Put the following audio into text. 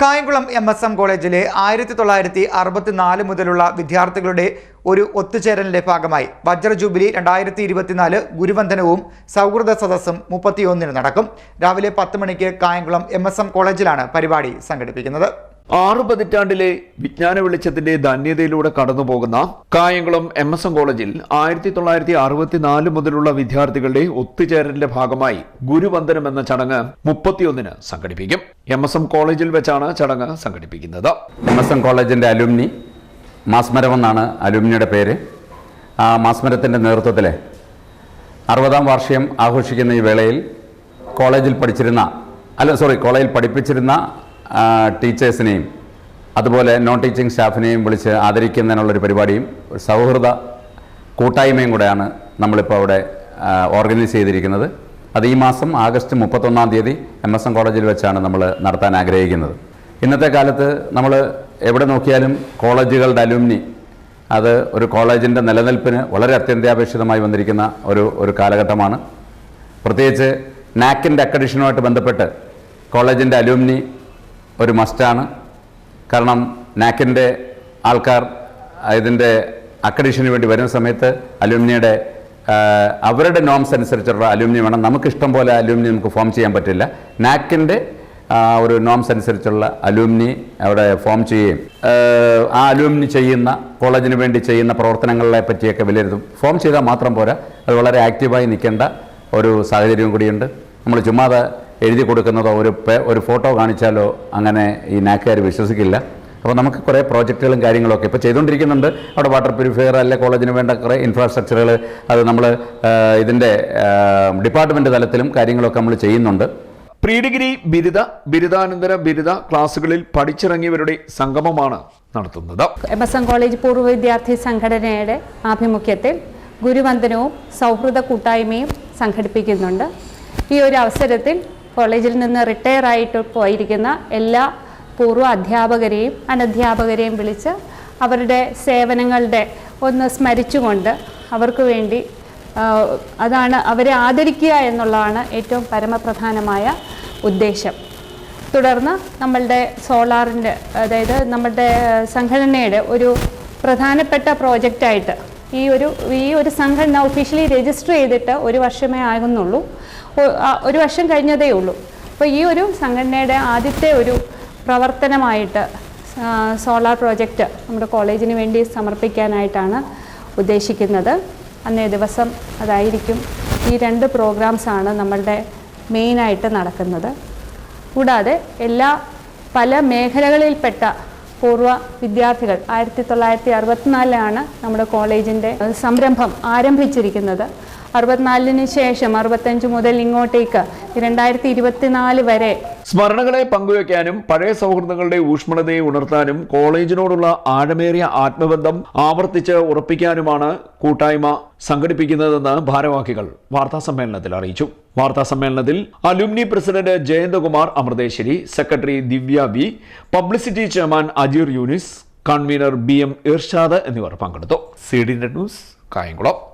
Kayamkulam M S M കോളേജിലെ ആയിരത്തി തൊള്ളായിരത്തി അറുപത്തിനാല് മുതലുള്ള വിദ്യാർത്ഥികളുടെ ഒരു ഒത്തുചേരലിന്റെ ഭാഗമായി വജ്ര ജൂബിലി രണ്ടായിരത്തി ഇരുപത്തിനാല് ഗുരുവന്ദനവും സൗഹൃദ സദസ്സും മുപ്പത്തിയൊന്നിന് നടക്കും. രാവിലെ പത്ത് മണിക്ക് കായംകുളം എം കോളേജിലാണ് പരിപാടി സംഘടിപ്പിക്കുന്നത്. ആറു പതിറ്റാണ്ടിലെ വിജ്ഞാന വെളിച്ചത്തിന്റെ ധന്യതയിലൂടെ കടന്നു പോകുന്ന കായംകുളം എം എസ് എം കോളേജിൽ ആയിരത്തി തൊള്ളായിരത്തി അറുപത്തിനാല് മുതലുള്ള വിദ്യാർത്ഥികളുടെ ഒത്തുചേരലിന്റെ ഭാഗമായി ഗുരുവന്ദനം എന്ന ചടങ്ങ് മുപ്പത്തിയൊന്നിന് സംഘടിപ്പിക്കും. എം എസ് എം കോളേജിൽ വെച്ചാണ് ചടങ്ങ് സംഘടിപ്പിക്കുന്നത്. എം എസ് എം കോളേജിന്റെ അലുമിനി മാസ്മരം എന്നാണ് അലുമിനിയുടെ പേര്. ആ മാസ്മരത്തിന്റെ നേതൃത്വത്തിൽ അറുപതാം വാർഷികം ആഘോഷിക്കുന്ന ഈ വേളയിൽ കോളേജിൽ പഠിച്ചിരുന്ന അല്ല സോറി കോളേജിൽ പഠിപ്പിച്ചിരുന്ന ടീച്ചേഴ്സിനെയും അതുപോലെ നോൺ ടീച്ചിങ് സ്റ്റാഫിനെയും വിളിച്ച് ആദരിക്കുന്നതിനുള്ളൊരു പരിപാടിയും ഒരു സൗഹൃദ കൂട്ടായ്മയും കൂടെയാണ് നമ്മളിപ്പോൾ അവിടെ ഓർഗനൈസ് ചെയ്തിരിക്കുന്നത്. അത് ഈ മാസം ആഗസ്റ്റ് മുപ്പത്തൊന്നാം തീയതി എം എസ് എം കോളേജിൽ വെച്ചാണ് നമ്മൾ നടത്താൻ ആഗ്രഹിക്കുന്നത്. ഇന്നത്തെ കാലത്ത് നമ്മൾ എവിടെ നോക്കിയാലും കോളേജുകളുടെ അലുമിനി അത് ഒരു കോളേജിന്റെ നിലനിൽപ്പിന് വളരെ അത്യന്താപേക്ഷിതമായി വന്നിരിക്കുന്ന ഒരു ഒരു കാലഘട്ടമാണ്. പ്രത്യേകിച്ച് നാക്കിന്റെ അക്കഡിഷനുമായിട്ട് ബന്ധപ്പെട്ട് കോളേജിന്റെ അലുമിനി ഒരു മസ്റ്റാണ്. കാരണം നാക്കിന്റെ ആൾക്കാർ ഇതിന്റെ അക്കഡീഷന് വേണ്ടി വരുന്ന സമയത്ത് അലുമിനിയുടെ അവരുടെ നോംസ് അനുസരിച്ചുള്ള അലുമിനി വേണം. നമുക്ക് ഇഷ്ടം പോലെ അലുമിനി നമുക്ക് ഫോം ചെയ്യാൻ പറ്റില്ല. നാക്കിന്റെ ഒരു നോംസ് അനുസരിച്ചുള്ള അലുമിനി അവിടെ ഫോം ചെയ്യുകയും ആ, അലുമിനി ചെയ്യുന്ന കോളേജിന് വേണ്ടി ചെയ്യുന്ന പ്രവർത്തനങ്ങളെ പറ്റിയൊക്കെ വിലയിരുത്തും. ഫോം ചെയ്താൽ മാത്രം പോരാ. അത് വളരെ ആക്റ്റീവായി നിൽക്കേണ്ട ഒരു സാഹചര്യം കൂടിയുണ്ട്. നമ്മൾ ചുമ്മാതെ എഴുതി കൊടുക്കുന്നതോ ഒരു ഒരു ഫോട്ടോ കാണിച്ചാലോ അങ്ങനെ ഈ നാക്കുകാർ വിശ്വസിക്കില്ല. അപ്പോൾ നമുക്ക് കുറേ പ്രോജക്റ്റുകളും കാര്യങ്ങളൊക്കെ ഇപ്പോൾ ചെയ്തുകൊണ്ടിരിക്കുന്നുണ്ട്. അവിടെ വാട്ടർ പ്യൂരിഫയർ അല്ലെ കോളേജിന് വേണ്ട കുറേ ഇൻഫ്രാസ്ട്രക്ചറുകൾ അത് നമ്മൾ ഇതിന്റെ ഡിപ്പാർട്ട്മെന്റ് തലത്തിലും കാര്യങ്ങളൊക്കെ നമ്മൾ ചെയ്യുന്നുണ്ട്. പ്രീ ഡിഗ്രി ബിരുദ ബിരുദാനന്തര ബിരുദ ക്ലാസ്സുകളിൽ പഠിച്ചിറങ്ങിയവരുടെ സംഗമമാണ് നടത്തുന്നത്. എം എസ് എം കോളേജ് പൂർവ വിദ്യാർത്ഥി സംഘടനയുടെ ആഭിമുഖ്യത്തിൽ ഗുരുവന്ദനവും സൗഹൃദ കൂട്ടായ്മയും സംഘടിപ്പിക്കുന്നുണ്ട്. ഈ ഒരു അവസരത്തിൽ കോളേജിൽ നിന്ന് റിട്ടയർ ആയിട്ട് പോയിരിക്കുന്ന എല്ലാ പൂർവ അധ്യാപകരെയും അനധ്യാപകരെയും വിളിച്ച് അവരുടെ സേവനങ്ങളുടെ ഒന്ന് സ്മരിച്ചുകൊണ്ട് അവർക്ക് വേണ്ടി അതാണ് അവരെ ആദരിക്കുക എന്നുള്ളതാണ് ഏറ്റവും പരമപ്രധാനമായ ഉദ്ദേശം. തുടർന്ന് നമ്മളുടെ സോളാറിന്റെ അതായത് നമ്മളുടെ സംഘടനയുടെ ഒരു പ്രധാനപ്പെട്ട പ്രോജക്റ്റായിട്ട് ഈ ഒരു ഈ ഒരു സംഘടന ഒഫീഷ്യലി രജിസ്റ്റർ ചെയ്തിട്ട് ഒരു വർഷമേ ആകുന്നുള്ളൂ. ഒരു വർഷം കഴിഞ്ഞതേ ഉള്ളൂ. അപ്പോൾ ഈ ഒരു സംഘടനയുടെ ആദ്യത്തെ ഒരു പ്രവർത്തനമായിട്ട് സോളാർ പ്രോജക്റ്റ് നമ്മുടെ കോളേജിന് വേണ്ടി സമർപ്പിക്കാനായിട്ടാണ് ഉദ്ദേശിക്കുന്നത്. അന്നേ ദിവസം അതായിരിക്കും ഈ രണ്ട് പ്രോഗ്രാംസാണ് നമ്മളുടെ മെയിനായിട്ട് നടക്കുന്നത്. കൂടാതെ എല്ലാ പല മേഖലകളിൽപ്പെട്ട പൂർവ വിദ്യാർത്ഥികൾ. ആയിരത്തി തൊള്ളായിരത്തി അറുപത്തിനാലിലാണ് നമ്മുടെ കോളേജിന്റെ സംരംഭം ആരംഭിച്ചിരിക്കുന്നത്. അറുപത്തിനാലിന് ശേഷം അറുപത്തഞ്ച് മുതൽ ഇങ്ങോട്ടേക്ക് രണ്ടായിരത്തി ഇരുപത്തിനാല് വരെ. സ്മരണകളെ പങ്കുവയ്ക്കാനും പഴയ സൗഹൃദങ്ങളുടെ ഊഷ്മളതയെ ഉണർത്താനും കോളേജിനോടുള്ള ആഴമേറിയ ആത്മബന്ധം ആവർത്തിച്ച് ഉറപ്പിക്കാനുമാണ് കൂട്ടായ്മ സംഘടിപ്പിക്കുന്നതെന്ന് ഭാരവാഹികൾ വാർത്താ സമ്മേളനത്തിൽ അറിയിച്ചു. വാർത്താ സമ്മേളനത്തിൽ alumni president Jayanthakumar Amritheswari secretary Divya B publicity chairman Ajeer Younis convener B M Irshad എന്നിവർ പങ്കെടുത്തു. C D news Kayamkulam.